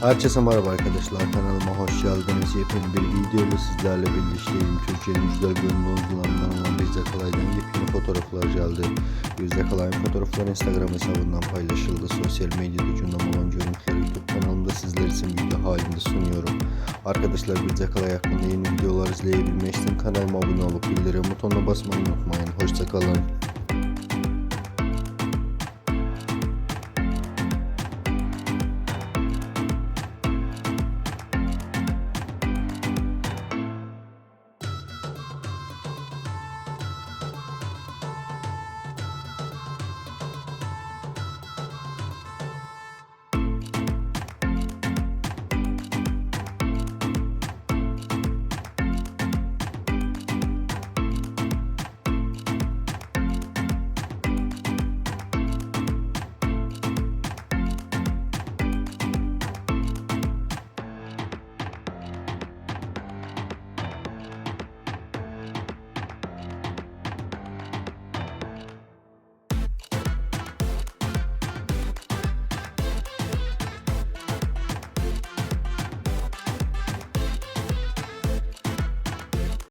Herkese merhaba arkadaşlar kanalıma hoş geldiniz. Yepyeni bir video ile sizlerle birlikteyim. Türkiye'nin güzel gönüllü oyuncularından olan Bizde Kalay'dan yepyeni fotoğraflar geldi. Bizde Kalay'ın fotoğrafları Instagram hesabından paylaşıldı. Sosyal medyada gündem olan görüntüleri YouTube kanalımda sizler için video halinde sunuyorum. Arkadaşlar Bizde Kalay hakkında yeni videolar izleyebilmek için kanalıma abone olup bildirim butonuna basmayı unutmayın. Hoşçakalın.